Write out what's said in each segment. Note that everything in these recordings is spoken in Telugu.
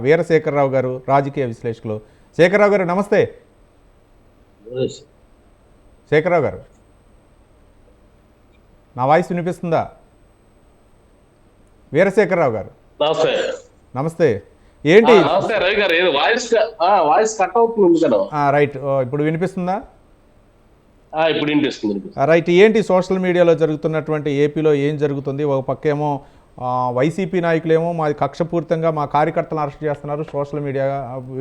వీరశేఖరరావు గారు రాజకీయ విశ్లేషకులు. శేఖరరావు గారు నమస్తే. శేఖరరావు గారు. నా వాయిస్ వినిపిస్తుందా? వీరశేఖరరావు గారు. నమస్తే. ఏంటి? రైట్. ఇప్పుడు వినిపిస్తుందా? ఇప్పుడు వినిపిస్తుంది రైట్. ఏంటి సోషల్ మీడియాలో జరుగుతున్నటువంటి ఏపీలో ఏం జరుగుతుంది? ఒక పక్కేమో వైసీపీ నాయకులేమో మాది కక్షపూరితంగా మా కార్యకర్తలను అరెస్ట్ చేస్తున్నారు. సోషల్ మీడియా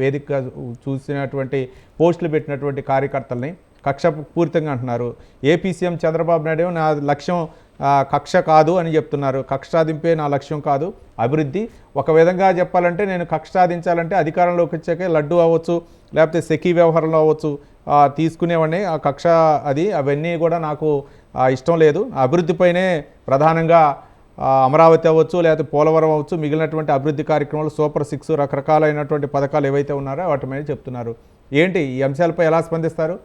వేదికగా చూసినటువంటి పోస్టులు పెట్టినటువంటి కార్యకర్తల్ని కక్షపూరితంగా అంటున్నారు. ఏపీ సీఎం చంద్రబాబు నాయుడు నా లక్ష్యం కక్ష కాదు అని చెప్తున్నారు. కక్ష సాధింపే నా లక్ష్యం కాదు. అభివృద్ధి. ఒక విధంగా చెప్పాలంటే నేను కక్ష సాధించాలంటే అధికారంలోకి వచ్చాకే లడ్డు అవ్వచ్చు లేకపోతే సెకీ వ్యవహారంలో అవ్వచ్చు తీసుకునేవాడిని. ఆ కక్ష అది అవన్నీ కూడా నాకు ఇష్టం లేదు. అభివృద్ధిపైనే ప్రధానంగా అమరావతి అవ్వచ్చు లేకపోతే పోలవరం అవ్వచ్చు మిగిలినటువంటి అభివృద్ధి కార్యక్రమాలు సూపర్ సిక్స్ రకరకాలైనటువంటి పథకాలు ఏవైతే ఉన్నారో వాటి మీద చెప్తున్నారు. ఏంటి ఈ అంశాలపై ఎలా స్పందిస్తారు?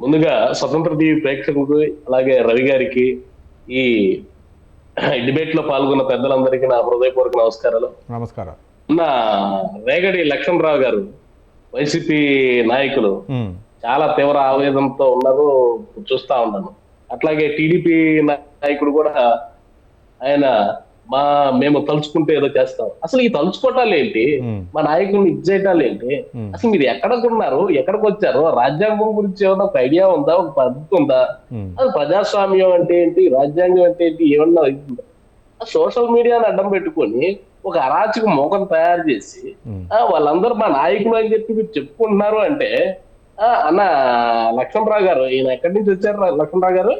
ముందుగా స్వతంత్ర టీవీ ప్రేక్షకులకు అలాగే రవి గారికి ఈ డిబేట్లో పాల్గొన్న పెద్దలందరికీ నా హృదయపూర్వక నమస్కారాలు. నమస్కారం. నా రేగడి లక్ష్మణరావు గారు వైసీపీ నాయకులు చాలా తీవ్ర ఆవేదనతో ఉన్నారు. చూస్తా ఉన్నాను. అట్లాగే టీడీపీ నాయకుడు కూడా ఆయన మా మేము తలుచుకుంటే ఏదో చేస్తాం. అసలు ఈ తలుచుకోవటాలు ఏంటి? మా నాయకుల్ని ఇచ్చేయటాలు ఏంటి? అసలు మీరు ఎక్కడికి ఉన్నారు? ఎక్కడికి వచ్చారు? రాజ్యాంగం గురించి ఏమన్నా ఒక ఐడియా ఉందా? ఒక పద్ధతి ఉందా? అది ప్రజాస్వామ్యం అంటే ఏంటి? రాజ్యాంగం అంటే ఏంటి? ఏమన్నా సోషల్ మీడియాని అడ్డం పెట్టుకొని ఒక అరాచక మోకం తయారు చేసి వాళ్ళందరూ మా నాయకులు అని చెప్పి మీరు చెప్పుకుంటున్నారు అంటే అన్న లక్ష్మణరావు గారు ఈయన ఎక్కడి నుంచి వచ్చారు రా- లక్ష్మణరావు గారు?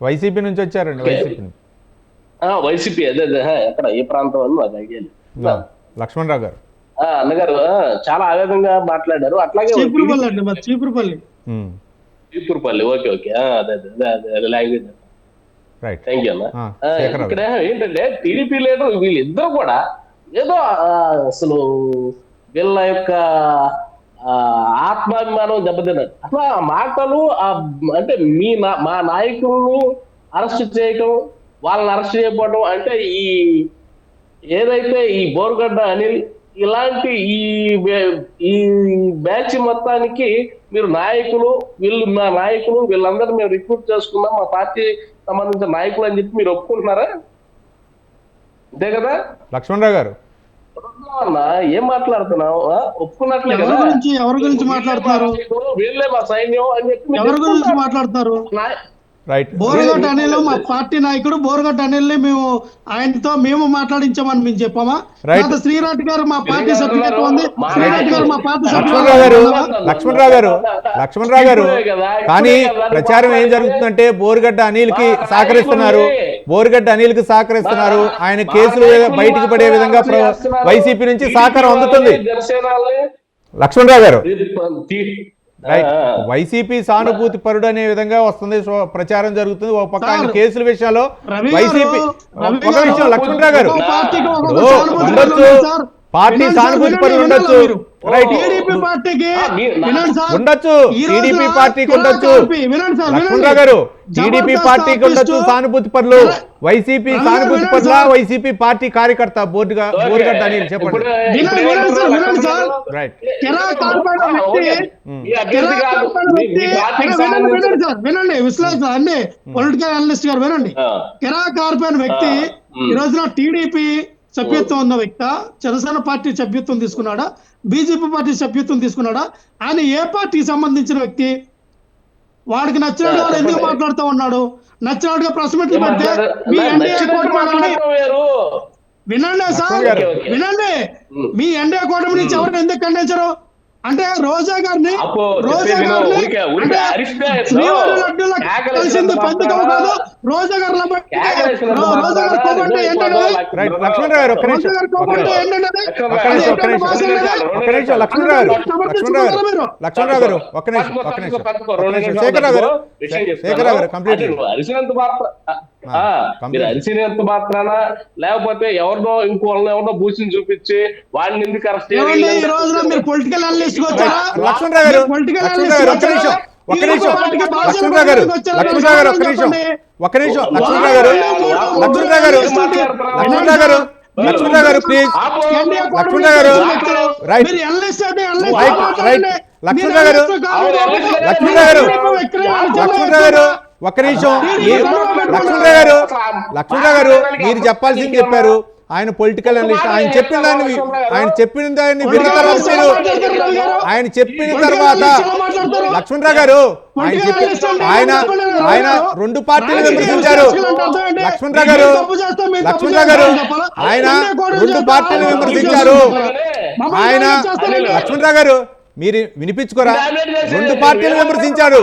వైసీపీ నుంచి వచ్చారండి వైసీపీ వైసీపీ అదే అదే ఎక్కడ ఏ ప్రాంతం అని నాకు ఐడియా లేదు. లక్ష్మణరావు గారు. అన్నగారు చాలా ఆవేదనగా మాట్లాడారు అట్లాగే చీపురుపల్లి అండి చీపురుపల్లి. Cheepurupalli okay okay. అదే అదే అదే అదే లాంగ్వేజ్ రైట్. థ్యాంక్ యూ అన్న ఇక్కడ ఏంటంటే టీడీపీ లీడర్ వీళ్ళిద్దరు కూడా ఏదో అసలు వీళ్ళ యొక్క ఆ, ఆత్మాభిమానం దెబ్బతిన్నది. అసలు ఆ మాటలు ఆ అంటే మీ మా నాయకులను అరెస్ట్ చేయటం వాళ్ళని అరెస్ట్ చేయకపోవడం అంటే ఈ ఏదైతే ఈ బోరుగడ్డ అనిల్ ఇలాంటి ఈ ఈ బ్యాచ్ మొత్తానికి మీరు నాయకులు వీళ్ళు మా నాయకులు వీళ్ళందరూ మేము రిక్రూట్ చేసుకున్నాం మా పార్టీ సంబంధించిన నాయకులు అని చెప్పి మీరు ఒప్పుకుంటున్నారా? అంతే కదా? లక్ష్మణరావు గారు. అన్న ఏం మాట్లాడుతున్నావు? ఒప్పుకున్నట్లే ఎవరి గురించి ఎవరి గురించి మాట్లాడుతున్నారు వీళ్ళే మా సైన్యం అని చెప్పి ఎవరి గురించి. మాట్లాడుతున్నారు రైట్ బోరగడ్డ అనిల్ మా పార్టీ నాయకుడు బోరగడ్డ అనిల్ని మేము ఆయనతో మేము మాట్లాడించామని మేము చెప్పామా. తర్వాత శ్రీరాట్ గారు మా పార్టీ సభ్యత్వం ఉంది శ్రీరాట్ గారు మా పార్టీ లక్ష్మణరావు గారు లక్ష్మణరావు గారు లక్ష్మణరావు గారు. కానీ ప్రచారం ఏం జరుగుతుందంటే బోరుగడ్డ అనిల్కి మా సహకరిస్తున్నారు. బోరుగడ్డ అనిల్కి సహకరిస్తున్నారు. మా- ఆయన కేసులు బయటికి పడే విధంగా. వైసీపీ నుంచి సహకారం అందుతుంది. లక్ష్మణరావు గారు. రైట్. వైసీపీ సానుభూతి పరుడు అనే విధంగా వస్తుంది. ప్రచారం జరుగుతుంది. ఒక పక్క ఆయన కేసుల విషయాల్లో వైసీపీ ఒక విషయం లక్ష్మణరావు గారు. పార్టీ సానుభూతి వినాలా ఉండొచ్చు. ఉండొచ్చు. టీడీపీ పార్టీకి ఉండొచ్చు. లక్ష్మణరావు గారు టీడీపీ పార్టీకి ఉండొచ్చు. సానుభూతి పరులు. కిరా- వైసీపీ సానుభూతి సార్. వైసీపీ పార్టీ కార్యకర్త బోర్డుగా ఓకే. బోరుగడ్డ అనిల్ చెప్పండి. వినండి, విశ్లేషణ అన్ని పొలిటికల్ అనలిస్ట్ గారు వినండి. కిరా కార్పొరేట్ వ్యక్తి ఉమ్. ఈ రోజున టీడీపీ సభ్యత్వం ఉన్న వ్యక్తి జనసేన పార్టీ సభ్యత్వం తీసుకున్నాడా? బీజేపీ పార్టీ సభ్యత్వం తీసుకున్నాడా ఆయన ఏ పార్టీకి సంబంధించిన వ్యక్తి వాడికి నచ్చినట్టు ఆ, వాడు ఎందుకు. మాట్లాడుతూ ఉన్నాడు నచ్చినట్టుగా ప్రెస్ మీట్లు ఏం పెడితే? మీ ఎన్డీఏ కూటమి. వినండి సార్. వినండి. మీ ఎన్డీఏ కూటమి నుంచి ఎవరు ఎందుకు ఖండించరు అంటే రోజా గారిని రోజా. గారిని శ్రీవారి కాదు రోజా గారు రోజా గారు కోపం అంటే ఏంటంటే లక్ష్మణరావు గారు ఒక్క రోజా నిమిషం ఒక్క నిమిషం లక్ష్మణరావు గారు లక్ష్మణరావు గారు ఒక్క నిమిషం ఒక్క నిమిషం శేఖరరావు గారు శేఖరరావు గారు కంప్లీట్ అరిసినంత మాత్ర. మీరు అరిసినంత మాత్రాన లేకపోతే ఎవరినో ఇంకోళ్ళని ఎవరినో భూసిని చూపించి వాడిని ఎందుకు అరెస్ట్ ఏమండి ఈ రోజున మీరు పొలిటికల్ అనలిస్ట్ వచ్చారా? లక్ష్మణరావు గారు పొలిటికల్ గారు ఒక్క నిమిషం లక్ష్మణరావు గారు. లక్ష్మణరావు గారు ఒక్క నిమిషం. ఒక్క నిమిషం లక్ష్మణరావు గారు లక్ష్మణరావు గారు లక్ష్మణరావు గారు లక్ష్మణరావు గారు ప్లీజ్ లక్ష్మణరావు గారు. Right right. రైట్. లక్ష్మణరావు గారు. లక్ష్మణరావు గారు. గారు ఒక్క నిమిషం మీరు లక్ష్మణరావు గారు లక్ష్మణరావు గారు మీరు చెప్పాల్సింది చెప్పారు ఆయన పొలిటికల్ అనలిస్ట్ ఆయన చెప్పిన దాన్ని ఆయన చెప్పిన దాన్ని విన్న తర్వాత మీరు ఆయన చెప్పిన తర్వాత లక్ష్మణరావు గారు ఆయన చెప్పి ఆయన ఆయన రెండు పార్టీలు విమర్శించారు లక్ష్మణరావు గారు లక్ష్మణరావు గారు ఆయన రెండు పార్టీలు విమర్శించారు ఆయన లక్ష్మణరావు గారు మీరు వినిపించుకోరా? రెండు పార్టీలు విమర్శించారు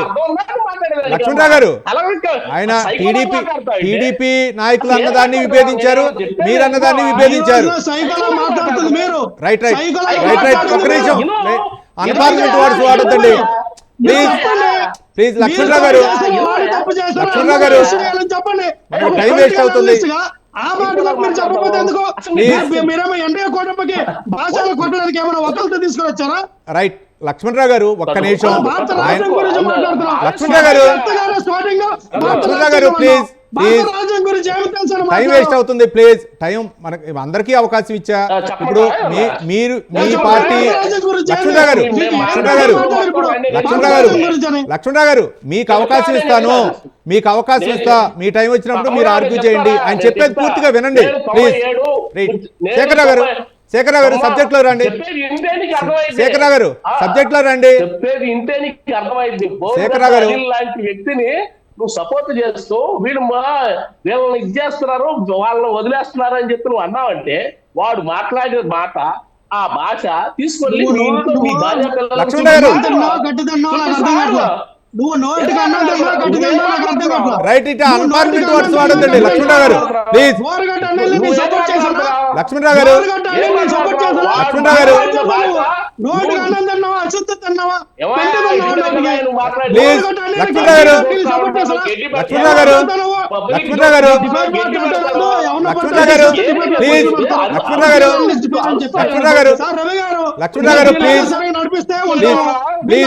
లక్ష్మణరావు గారు ఆయన టీడీపీ టీడీపీ నాయకులు అన్నదాన్ని విభేదించారు. మీరు. అన్నదాన్ని విభేదించారు రైట్ రైట్ రైట్ రైట్ ఒక్క నిమిషం. Unparliament words వాడొద్దండి. Please please Lakshmanarao garu. Lakshmanarao గారు. టైం వేస్ట్ అవుతుంది. ఆ మాటలకు మీరు చెప్పకపోతే ఎందుకు? Please. మీరు- మీరేమో ఎన్డీఏ కూటమికి భాషలు కొట్టడానికి ఏమైనా ఒకరితో తీసుకొని వచ్చారా రైట్ లక్ష్మణరావు గారు ఒక్క నిమిషం. Lakshmanarao garu. Lakshmanarao garu, please, time. Waste అవుతుంది ప్లీజ్ టైం మనకి అందరికీ అవకాశం ఇచ్చా. ఇప్పుడు మీ మీరు మీ పార్టీ లక్ష్మణరావు గారు లక్ష్మణరావు గారు. లక్ష్మణరావు గారు. లక్ష్మణరావు గారు మీకు అవకాశం ఇస్తాను. మీకు అవకాశం ఇస్తా. మీ టైం వచ్చినప్పుడు మీరు ఆర్గ్యూ చేయండి. ఆయన చెప్పేది పూర్తిగా వినండి. ప్లీజ్. రైట్ శేఖరరావు గారు శేఖరరావు గారు సబ్జెక్ట్లో రండి. చెప్పేది ఇంటే నీకు అర్థమైంది. శేఖరరావు గారు సబ్జెక్ట్లో రండి. చెప్పేది ఇంటే నీకు అర్థమైంది. శేఖరరావు గారు. లాంటి వ్యక్తిని నువ్వు సపోర్ట్ చేస్తూ వీళ్ళు మా వీళ్ళని ఇది చేస్తున్నారు వాళ్ళని వదిలేస్తున్నారు అని చెప్పి నువ్వు అన్నావంటే వాడు మాట్లాడిన మాట ఆ భాష తీసుకొని రైట్ ఇట్ నోటికి వర్డ్స్ వాడొద్దండి లక్ష్మణరావు గారు ప్లీజ్? లక్ష్మణరావు గారు? లక్ష్మణరావు గారు. ప్లీజ్, లక్ష్మణరావు గారు. లక్ష్మణరావు గారు. లక్ష్మణరావు గారు. లక్ష్మణరావు గారు. ప్లీజ్. లక్ష్మణరావు గారు. లక్ష్మణరావు గారు. గారు, ప్లీజ్. నడిపిస్తే ప్లీజ్.